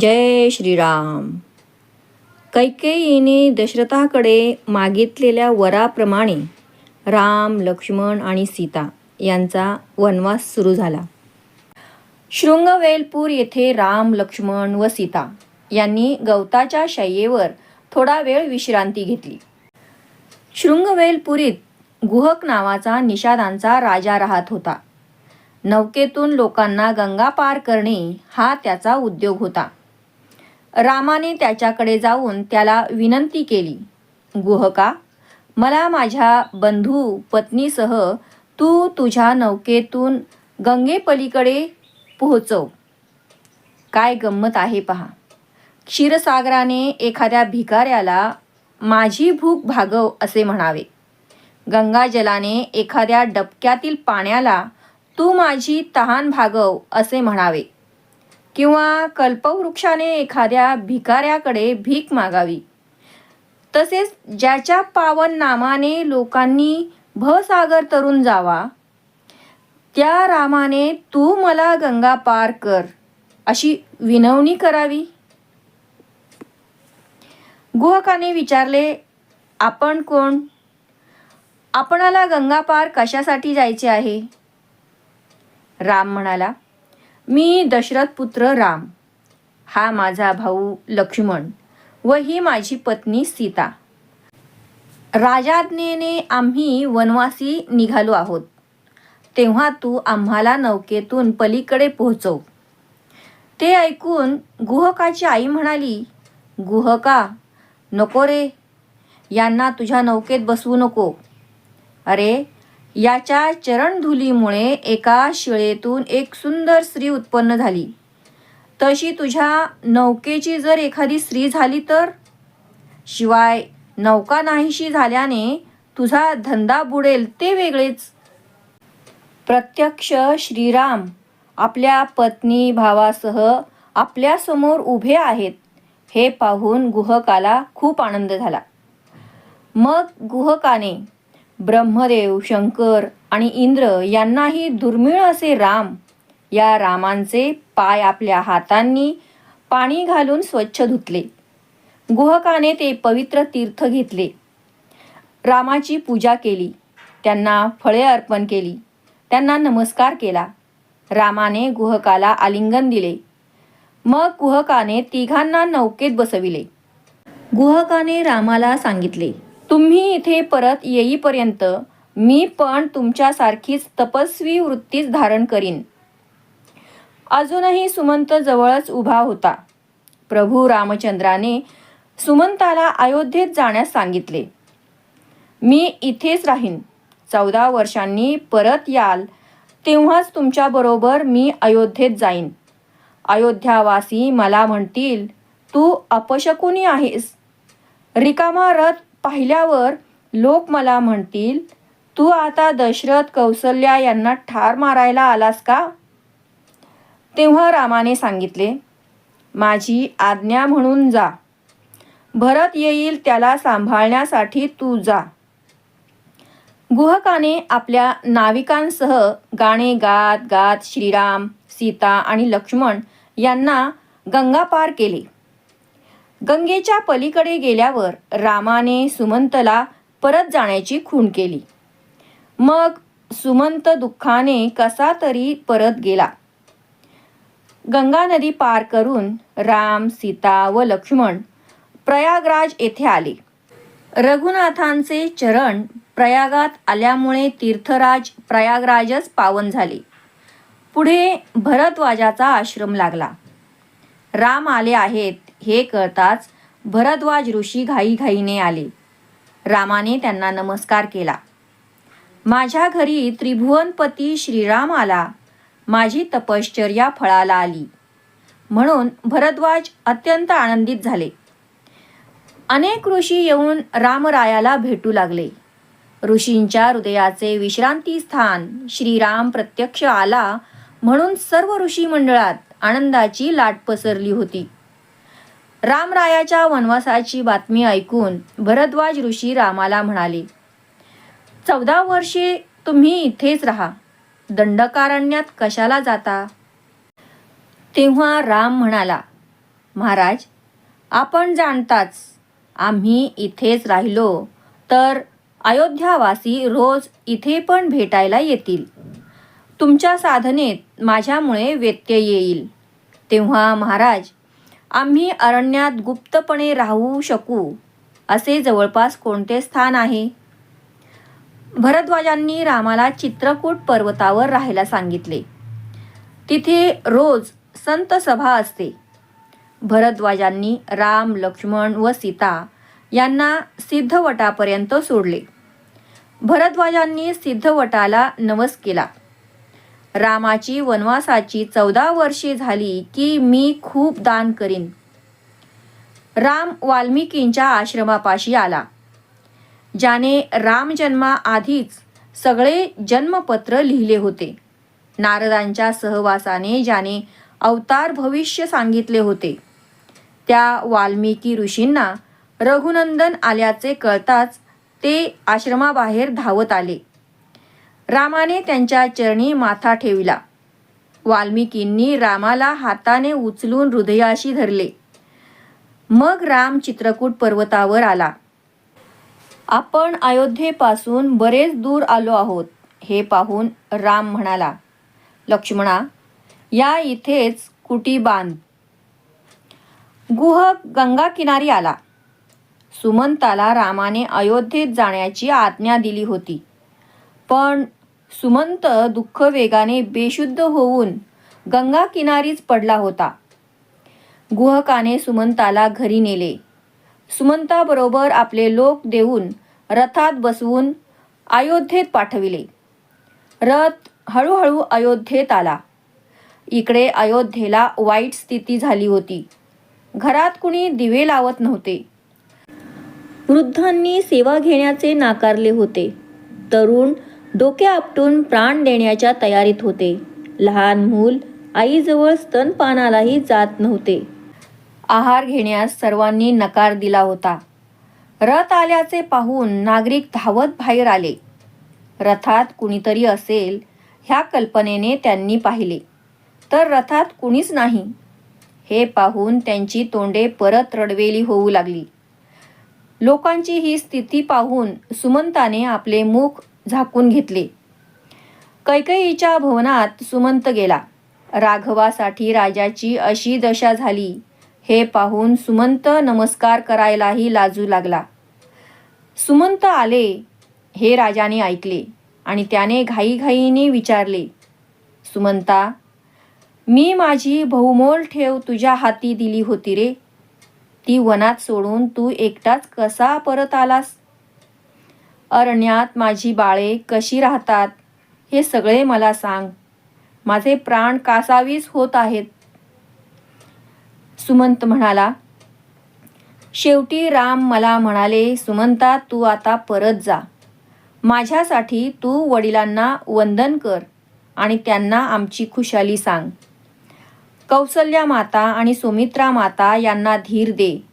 जय श्रीराम. कैकेयीने दशरथाकडे मागितलेल्या वराप्रमाणे राम लक्ष्मण आणि सीता यांचा वनवास सुरू झाला. शृंगवेलपूर येथे राम लक्ष्मण व सीता यांनी गवताच्या शय्येवर थोडा वेळ विश्रांती घेतली. शृंगवेलपुरीत गुहक नावाचा निषादांचा राजा राहत होता. नौकेतून लोकांना गंगा पार करणे हा त्याचा उद्योग होता. रामाने त्याच्याकडे जाऊन त्याला विनंती केली गुहका मला माझ्या बंधू पत्नीसह तू तुझ्या नौकेतून गंगेपलीकडे पोहोचव. काय गंमत आहे पहा. क्षीरसागराने एखाद्या भिकाऱ्याला माझी भूक भागव असे म्हणावे. गंगाजलाने एखाद्या डबक्यातील पाण्याला तू माझी तहान भागव असे म्हणावे. किंवा कल्पवृक्षाने एखाद्या भिकाऱ्याकडे भीक मागावी. तसेच ज्याच्या पावन नामाने लोकांनी भसागर तरून जावा त्या रामाने तू मला गंगा पार कर अशी विनवणी करावी. गुहकाने विचारले आपण कोण? आपणाला गंगा पार कशासाठी जायचे आहे? राम म्हणाला मी दशरथ पुत्र राम हा माझा भाऊ लक्ष्मण व ही माझी पत्नी सीता. राजाज्ञेने आम्ही वनवासी निघालो आहोत. तेव्हा तू आम्हाला नौकेतून पलीकडे पोहोचव. ते ऐकून गुहकाची आई म्हणाली गुहका नको रे. यांना तुझ्या नौकेत बसवू नको. अरे याच्या चरणधुलीमुळे एका शिळेतून एक सुंदर स्त्री उत्पन्न झाली. तशी तुझ्या नौकेची जर एखादी स्त्री झाली तर? शिवाय नौका नाहीशी झाल्याने तुझा धंदा बुडेल ते वेगळेच. प्रत्यक्ष श्रीराम आपल्या पत्नी भावासह आपल्यासमोर उभे आहेत. हे पाहून गुहकाला खूप आनंद झाला. मग गुहकाने ब्रह्मदेव शंकर आणि इंद्र यांनाही दुर्मिळ असे राम. या रामांचे पाय आपल्या हातांनी पाणी घालून स्वच्छ धुतले. गुहकाने ते पवित्र तीर्थ घेतले. रामाची पूजा केली. त्यांना फळे अर्पण केली. त्यांना नमस्कार केला. रामाने गुहकाला आलिंगन दिले. मग गुहकाने तिघांना नौकेत बसविले. गुहकाने रामाला सांगितले तुम्ही इथे परत येईपर्यंत मी पण तुमच्यासारखीच तपस्वी वृत्तीच धारण करीन. अजूनही सुमंत जवळच उभा होता. प्रभू रामचंद्राने सुमंताला अयोध्येत जाण्यास सांगितले. मी इथेच राहीन. चौदा वर्षांनी परत याल तेव्हाच तुमच्याबरोबर मी अयोध्येत जाईन. अयोध्यावासी मला म्हणतील तू अपशकुनी आहेस. रिकामा रथ पाहिल्यावर लोक मला म्हणतील तू आता दशरथ कौसल्या यांना ठार मारायला आलास का? तेव्हा रामाने सांगितले माझी आज्ञा म्हणून जा. भरत येईल त्याला सांभाळण्यासाठी तू जा. गुहकाने आपल्या नाविकांसह गाणे गात गात श्रीराम सीता आणि लक्ष्मण यांना गंगा पार केले. गंगेच्या पलीकडे गेल्यावर रामाने सुमंतला परत जाण्याची खूण केली. मग सुमंत दुःखाने कसा तरी परत गेला. गंगा नदी पार करून राम सीता व लक्ष्मण प्रयागराज येथे आले. रघुनाथांचे चरण प्रयागात आल्यामुळे तीर्थराज प्रयागराजच पावन झाले. पुढे भरद्वाजाचा आश्रम लागला. राम आले आहेत. हे कळताच भरद्वाज ऋषी घाईघाईने आले. रामाने त्यांना नमस्कार केला. माझ्या घरी त्रिभुवनपती श्रीराम आला. माझी तपश्चर्या फळाला आली. म्हणून भरद्वाज अत्यंत आनंदित झाले. अनेक ऋषी येऊन रामरायाला भेटू लागले. ऋषींच्या हृदयाचे विश्रांती स्थान श्रीराम प्रत्यक्ष आला म्हणून सर्व ऋषी मंडळात आनंदाची लाट पसरली होती. रामरायाच्या वनवासाची बातमी ऐकून भरद्वाज ऋषी रामाला म्हणाले चौदा वर्षे तुम्ही इथेच राहा. दंडकारण्यात कशाला जाता? तेव्हा राम म्हणाला महाराज आपण जाणताच आम्ही इथेच राहिलो तर अयोध्यावासी रोज इथे पण भेटायला येतील. तुमच्या साधनेत माझ्यामुळे व्यत्यय येईल. तेव्हा महाराज आम्ही अरण्यात गुप्तपणे राहू शकू असे जवळपास कोणते स्थान आहे? भरद्वाजांनी रामाला चित्रकूट पर्वतावर राहायला सांगितले. तिथे रोज संत सभा असते. भरद्वाजांनी राम लक्ष्मण व सीता यांना सिद्धवटापर्यंत सोडले. भरद्वाजांनी सिद्धवटाला नवस केला. रामाची वनवासाची चौदा वर्षे झाली की मी खूप दान करीन. राम वाल्मिकींच्या आश्रमापाशी आला. ज्याने रामजन्मा आधीच सगळे जन्मपत्र लिहिले होते. नारदांच्या सहवासाने ज्याने अवतार भविष्य सांगितले होते. त्या वाल्मिकी ऋषींना रघुनंदन आल्याचे कळताच ते आश्रमाबाहेर धावत आले. रामाने त्यांच्या चरणी माथा ठेविला. वाल्मिकींनी रामाला हाताने उचलून हृदयाशी धरले. मग राम चित्रकूट पर्वतावर आला. आपण अयोध्येपासून बरेच दूर आलो आहोत हे पाहून राम म्हणाला लक्ष्मणा या इथेच कुटी बांध. गुह गंगा किनारी आला. सुमंताला रामाने अयोध्येत जाण्याची आज्ञा दिली होती. पण सुमंत दुःख वेगाने बेशुद्ध होऊन गंगा किनारीच पडला होता. गुहकाने सुमंताला घरी नेले. सुमंताबरोबर आपले लोक देऊन रथात बसवून अयोध्येत पाठविले. रथ हळूहळू अयोध्येत आला. इकडे अयोध्येला वाईट स्थिती झाली होती. घरात कुणी दिवे लावत नव्हते. वृद्धांनी सेवा घेण्याचे नाकारले होते. तरुण डोके आपटून प्राण देण्याच्या तयारीत होते. लहान मूल आईजवळ स्तनपानालाही जात नव्हते. आहार घेण्यास सर्वांनी नकार दिला होता. रथ आल्याचे पाहून नागरिक धावत बाहेर आले. रथात कुणीतरी असेल ह्या कल्पनेने त्यांनी पाहिले. तर रथात कुणीच नाही. हे पाहून त्यांची तोंडे परत रडवेली होऊ लागली. लोकांची ही स्थिती पाहून सुमंताने आपले मुख झाकून घेतले. कैकईच्या भवनात सुमंत गेला. राघवासाठी राजाची अशी दशा झाली. हे पाहून सुमंत नमस्कार करायलाही लाजू लागला. सुमंत आले हे राजाने ऐकले आणि त्याने घाईघाईने विचारले सुमंता मी माझी बहुमोल ठेव तुझ्या हाती दिली होती रे. ती वनात सोडून तू एकटाच कसा परत आलास? अरण्यात माझी बाळे कशी राहतात? हे सगळे मला सांग. माझे प्राण कासावीस होत आहेत. सुमंत म्हणाला शेवटी राम मला म्हणाले सुमंता तू आता परत जा. माझ्यासाठी तू वडिलांना वंदन कर आणि त्यांना आमची खुशाली सांग. कौसल्या माता आणि सुमित्रा माता यांना धीर दे.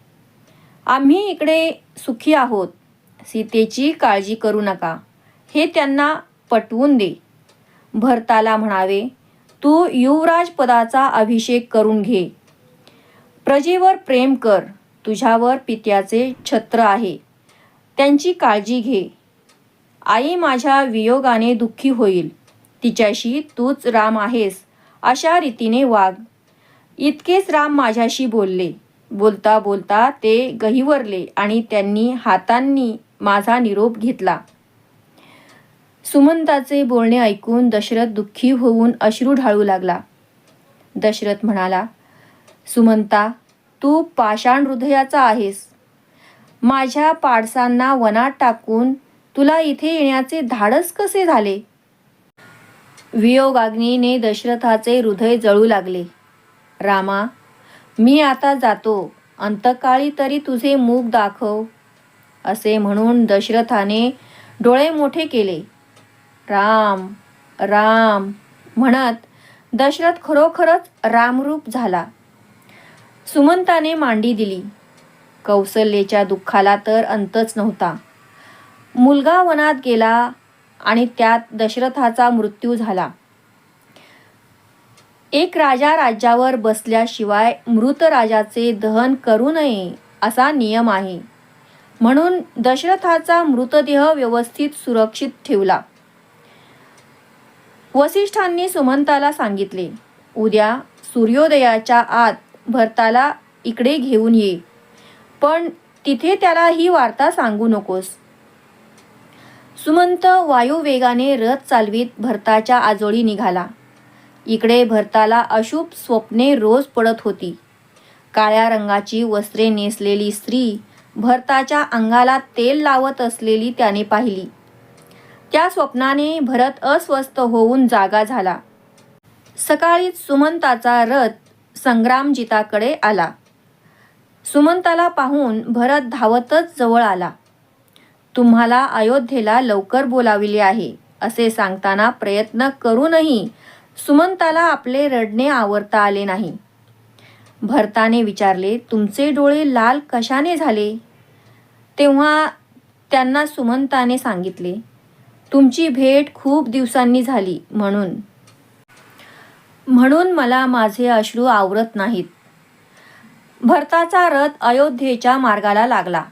आम्ही इकडे सुखी आहोत. सीतेची काळजी करू नका. हे त्यांना पटवून दे. भरताला म्हणावे तू युवराज पदाचा अभिषेक करून घे. प्रजेवर प्रेम कर. तुझ्यावर पित्याचे छत्र आहे. त्यांची काळजी घे. आई माझ्या वियोगाने दुःखी होईल. तिच्याशी तूच राम आहेस अशा रीतीने वाग. इतकेच राम माझ्याशी बोलले. बोलता बोलता ते गहिवरले आणि त्यांनी हातांनी माझा निरोप घेतला. सुमंताचे बोलणे ऐकून दशरथ दुःखी होऊन अश्रू ढाळू लागला. दशरथ म्हणाला सुमंता तू पाषाण हृदयाचा आहेस. माझ्या पाडसांना वनात टाकून तुला इथे येण्याचे धाडस कसे झाले? वियोगाग्नीने दशरथाचे हृदय जळू लागले. रामा मी आता जातो. अंतकाळी तरी तुझे मूग दाखव. असे म्हणून दशरथाने डोळे मोठे केले. राम राम म्हणत दशरथ खरोखरच रामरूप झाला. सुमंताने मांडी दिली. कौसल्येच्या दुःखाला तर अंतच नव्हता. मुलगा वनात गेला आणि त्यात दशरथाचा मृत्यू झाला. एक राजा राज्यावर बसल्याशिवाय मृत राजाचे दहन करू नये असा नियम आहे. म्हणून दशरथाचा मृतदेह व्यवस्थित सुरक्षित ठेवला. वसिष्ठांनी सुमंताला सांगितले उद्या सूर्योदयाच्या आत भरताला इकडे घेऊन ये पण तिथे त्याला ही वार्ता सांगू नकोस. सुमंत वायुवेगाने रथ चालवीत भरताच्या आजोळी निघाला. इकडे भरताला अशुभ स्वप्ने रोज पडत होती. काळ्या रंगाची वस्त्रे नेसलेली स्त्री भरताच्या अंगाला तेल लावत असलेली त्याने पाहिली. त्या स्वप्नाने भरत अस्वस्थ होऊन जागा झाला. सकाळीच सुमंताचा रथ संग्रामजिताकडे आला. सुमंताला पाहून भरत धावतच जवळ आला. तुम्हाला अयोध्येला लवकर बोलाविले आहे असे सांगताना प्रयत्न करूनही सुमंताला आपले रडणे आवरता आले नाही. भरताने विचारले तुमचे डोळे लाल कशाने झाले? तेव्हा त्यांना सुमंताने सांगितले तुमची भेट खूप दिवसांनी झाली म्हणून. म्हणून मला माझे अश्रू आवरत नाहीत. भरताचा रथ अयोध्येच्या मार्गाला लागला.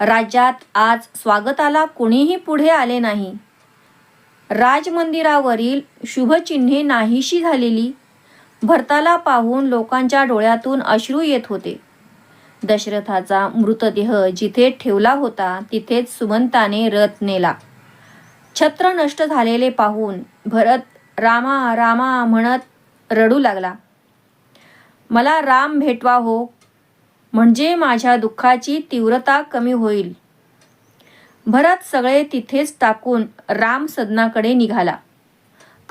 राज्यात आज स्वागताला कुणीही पुढे आले नाही. राजमंदिरावरील शुभचिन्हे नाहीशी झालेली भरताला पाहून लोकांच्या डोळ्यातून अश्रू येत होते. दशरथाचा मृतदेह जिथे ठेवला होता तिथेच सुमंताने रथ नेला. छत्र नष्ट झालेले पाहून भरत रामा रामा म्हणत रडू लागला. मला राम भेटवा हो म्हणजे माझ्या दुःखाची तीव्रता कमी होईल. भरत सगळे तिथेच टाकून राम सदनाकडे निघाला.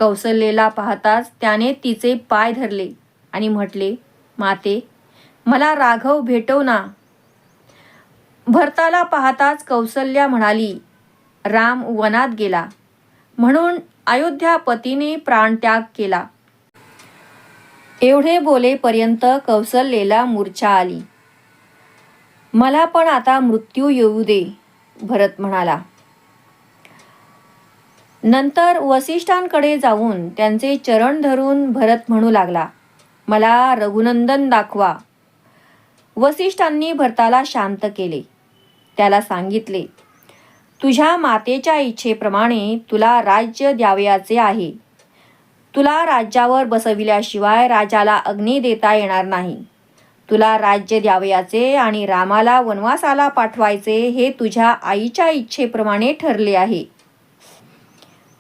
कौसल्येला पाहताच त्याने तिचे पाय धरले आणि म्हटले माते मला राघव भेटव ना. भरताला पाहताच कौसल्या म्हणाली राम वनात गेला. म्हणून अयोध्यापतीने प्राणत्याग केला. एवढे बोलेपर्यंत कौसल्येला मूर्छा आली. मला पण आता मृत्यू येऊ दे भरत म्हणाला. नंतर वसिष्ठांकडे जाऊन त्यांचे चरण धरून भरत म्हणू लागला मला रघुनंदन दाखवा. वसिष्ठांनी भरताला शांत केले. त्याला सांगितले तुझ्या मातेच्या इच्छेप्रमाणे तुला राज्य द्यावयाचे आहे. तुला राज्यावर बसविल्याशिवाय राजाला अग्नी देता येणार नाही. तुला राज्य द्यावयाचे आणि रामाला वनवासाला पाठवायचे हे तुझ्या आईच्या इच्छेप्रमाणे ठरले आहे.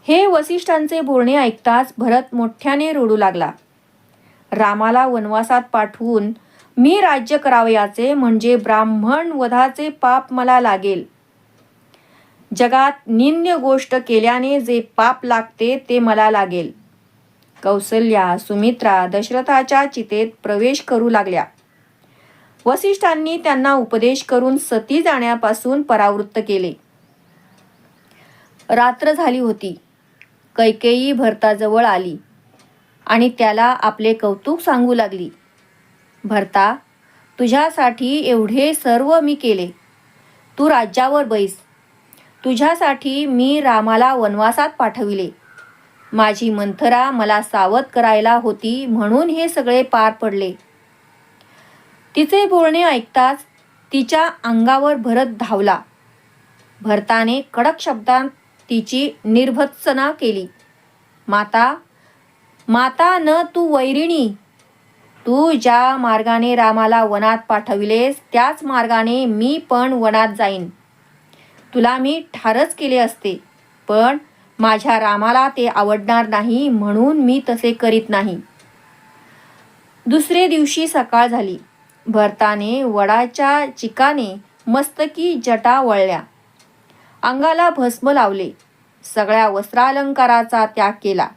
हे वसिष्ठांचे बोलणे ऐकताच भरत मोठ्याने रडू लागला. रामाला वनवासात पाठवून मी राज्य करावयाचे म्हणजे ब्राह्मण वधाचे पाप मला लागेल. जगात निन्य गोष्ट केल्याने जे पाप लागते ते मला लागेल. कौसल्या सुमित्रा दशरथाच्या चितेत प्रवेश करू लागल्या. वसिष्ठांनी त्यांना उपदेश करून सती जाण्यापासून परावृत्त केले. रात्र झाली होती. कैकेयी भरताजवळ आली आणि त्याला आपले कौतुक सांगू लागली. भरता तुझ्यासाठी एवढे सर्व मी केले. तू राज्यावर बैस. तुझ्यासाठी मी रामाला वनवासात पाठविले. माझी मंथरा मला सावध करायला होती म्हणून हे सगळे पार पडले. तिचे बोलणे ऐकताच तिच्या अंगावर भरत धावला. भरताने कडक शब्दांत तिची निर्भत्सना केली. माता माता न तू वैरिणी तू ज्या मार्गाने रामाला वनात पाठविलेस त्याच मार्गाने मी पण वनात जाईन. तुला मी ठारच केले असते पण माझ्या रामाला ते आवडणार नाही म्हणून मी तसे करीत नाही. दुसरे दिवशी सकाळ झाली. भरताने वडाच्या चिकाने मस्तकी जटा वळल्या. अंगाला भस्म लावले. सगळ्या वस्त्रालंकाराचा त्याग केला.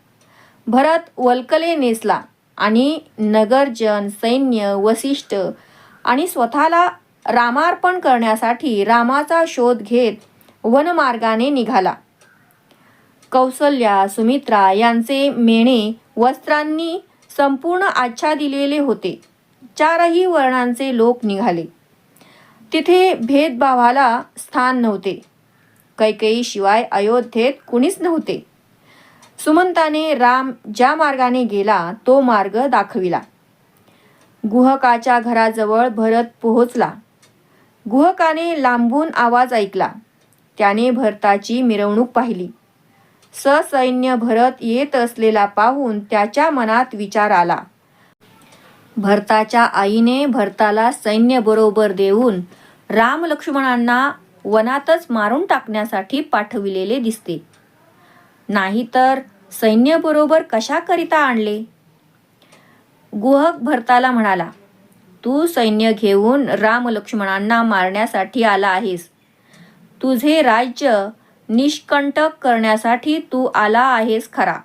भरत वल्कले नेसला आणि नगरजन सैन्य वसिष्ठ आणि स्वतःला रामार्पण करण्यासाठी रामाचा शोध घेत वनमार्गाने निघाला. कौसल्या सुमित्रा यांचे मेणे वस्त्रांनी संपूर्ण आच्छादिलेले होते. चारही वर्णांचे लोक निघाले. तिथे भेदभावाला स्थान नव्हते. कैकेयी शिवाय अयोध्येत कुणीच नव्हते. सुमंताने राम ज्या मार्गाने गेला तो मार्ग दाखविला. गुहकाच्या घराजवळ भरत पोहोचला. गुहकाने लांबून आवाज ऐकला. त्याने भरताची मिरवणूक पाहिली. ससैन्य भरत येत असलेला पाहून त्याच्या मनात विचार आला. भरताच्या आईने भरताला सैन्य बरोबर देऊन राम लक्ष्मणांना वनातच मारून टाकण्यासाठी पाठविलेले दिसते. नाहीतर सैन्यबरोबर कशाकरिता आणले? गुहक भरताला म्हणाला तू सैन्य घेऊन राम लक्ष्मणांना मारण्यासाठी आला आहेस. तुझे राज्य निष्कंटक करण्यासाठी तू आला आहेस खरा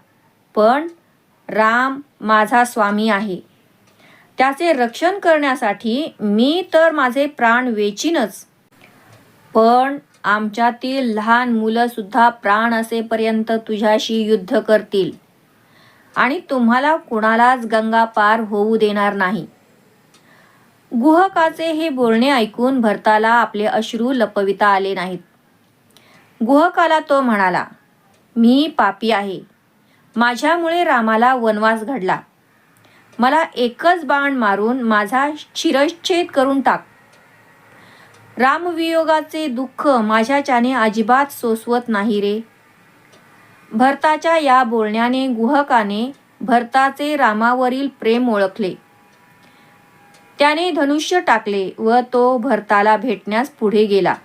पण राम माझा स्वामी आहे. त्याचे रक्षण करण्यासाठी मी तर माझे प्राण वेचीनच. पण आमच्यातील लहान मुलंसुद्धा प्राण असेपर्यंत तुझ्याशी युद्ध करतील. आणि तुम्हाला कुणालाच गंगा पार होऊ देणार नाही. गुहकाचे हे बोलणे ऐकून भरताला आपले अश्रू लपविता आले नाहीत. गुहकाला तो म्हणाला मी पापी आहे. माझ्यामुळे रामाला वनवास घडला. मला एकच बाण मारून माझा शिरच्छेद करून टाक. रामवियोगाचे दुःख माझ्याच्याने अजिबात सोसवत नाही रे. भरताच्या या बोलण्याने गुहकाने भरताचे रामावरील प्रेम ओळखले. त्याने धनुष्य टाकले व तो भरताला भेटण्यास पुढे गेला.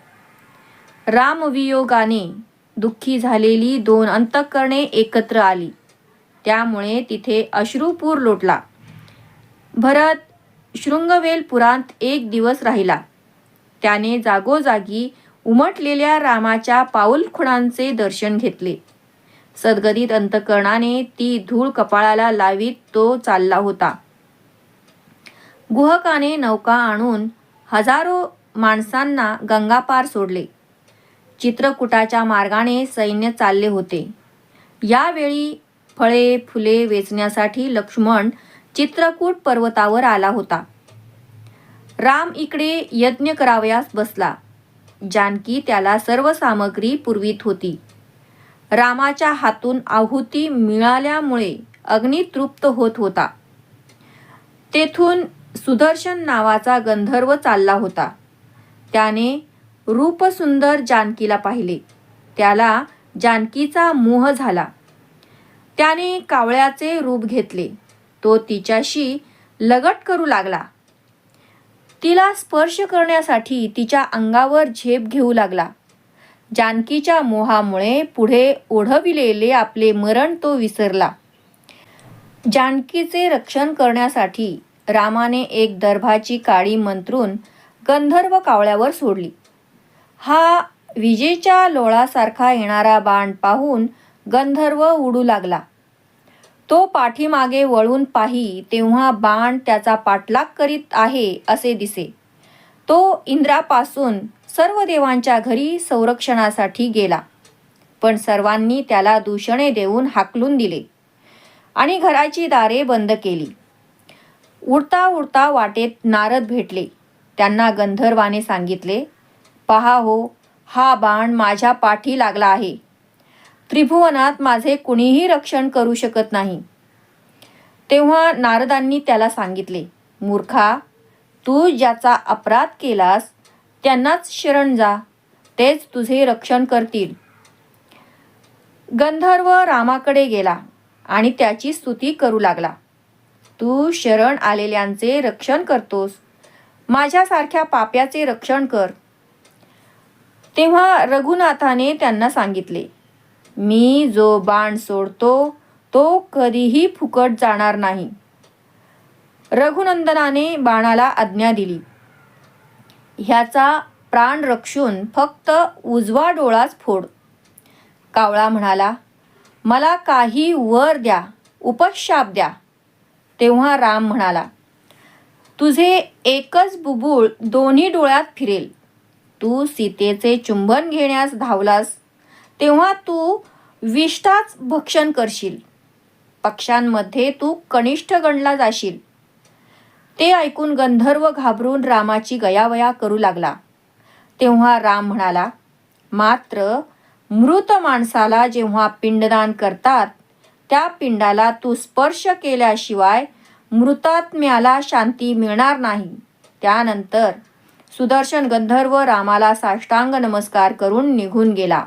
रामवियोगाने दुःखी झालेली दोन अंतःकरणे एकत्र आली. त्यामुळे तिथे अश्रुपूर लोटला. भरत शृंगवेलपुरांत एक दिवस राहिला. त्याने जागोजागी उमटलेल्या रामाच्या पाऊलखुणांचे दर्शन घेतले. सद्गदित अंतकरणाने ती धूळ कपाळाला लावीत तो चालला होता. गुहकाने नौका आणून हजारो माणसांना गंगापार सोडले. चित्रकूटाच्या मार्गाने सैन्य चालले होते. यावेळी फळे फुले वेचण्यासाठी लक्ष्मण चित्रकूट पर्वतावर आला होता. राम इकडे यज्ञ करावयास बसला. जानकी त्याला सर्व सामग्री पुरवीत होती. रामाच्या हातून आहुती मिळाल्यामुळे अग्नी तृप्त होत होता. तेथून सुदर्शन नावाचा गंधर्व चालला होता. त्याने रूपसुंदर जानकीला पाहिले. त्याला जानकीचा मोह झाला. त्याने कावळ्याचे रूप घेतले. तो तिच्याशी लगट करू लागला. तिला स्पर्श करण्यासाठी तिच्या अंगावर झेप घेऊ लागला. जानकीच्या मोहामुळे पुढे ओढविलेले आपले मरण तो विसरला. जानकीचे रक्षण करण्यासाठी रामाने एक दर्भाची काळी मंत्रून गंधर्व कावळ्यावर सोडली. हा विजेच्या लोळासारखा येणारा बाण पाहून गंधर्व उडू लागला. तो पाठीमागे वळून पाही तेव्हा बाण त्याचा पाठलाग करीत आहे असे दिसे. तो इंद्रापासून सर्व देवांच्या घरी संरक्षणासाठी गेला. पण सर्वांनी त्याला दूषणे देऊन हाकलून दिले आणि घराची दारे बंद केली. उडता उडता वाटेत नारद भेटले. त्यांना गंधर्वाने सांगितले पहा हो हा बाण माझ्या पाठी लागला आहे. त्रिभुवनात माझे कुणीही रक्षण करू शकत नाही. तेव्हा नारदांनी त्याला सांगितले मूर्खा तू ज्याचा अपराध केलास त्यांनाच शरण जा. तेच तुझे रक्षण करतील. गंधर्व रामाकडे गेला आणि त्याची स्तुती करू लागला. तू शरण आलेल्यांचे रक्षण करतोस. माझ्यासारख्या पाप्याचे रक्षण कर. तेव्हा रघुनाथाने त्यांना सांगितले मी जो बाण सोडतो तो कधीही फुकट जाणार नाही. रघुनंदनाने बाणाला आज्ञा दिली. ह्याचा प्राण रक्षून फक्त उजवा डोळाच फोड. कावळा म्हणाला मला काही वर द्या उपशाप द्या. तेव्हा राम म्हणाला तुझे एकच बुबुळ दोन्ही डोळ्यात फिरेल. तू सीतेचे चुंबन घेण्यास धावलास. तेव्हा तू विष्ठाच भक्षण करशील. पक्षांमध्ये तू कनिष्ठ गणला जाशील. ते ऐकून गंधर्व घाबरून रामाची गयावया करू लागला. तेव्हा राम म्हणाला मात्र मृत माणसाला जेव्हा पिंडदान करतात त्या पिंडाला तू स्पर्श केल्याशिवाय मृतात्म्याला शांती मिळणार नाही. त्यानंतर सुदर्शन गंधर्व रामाला साष्टांग नमस्कार करून निघून गेला.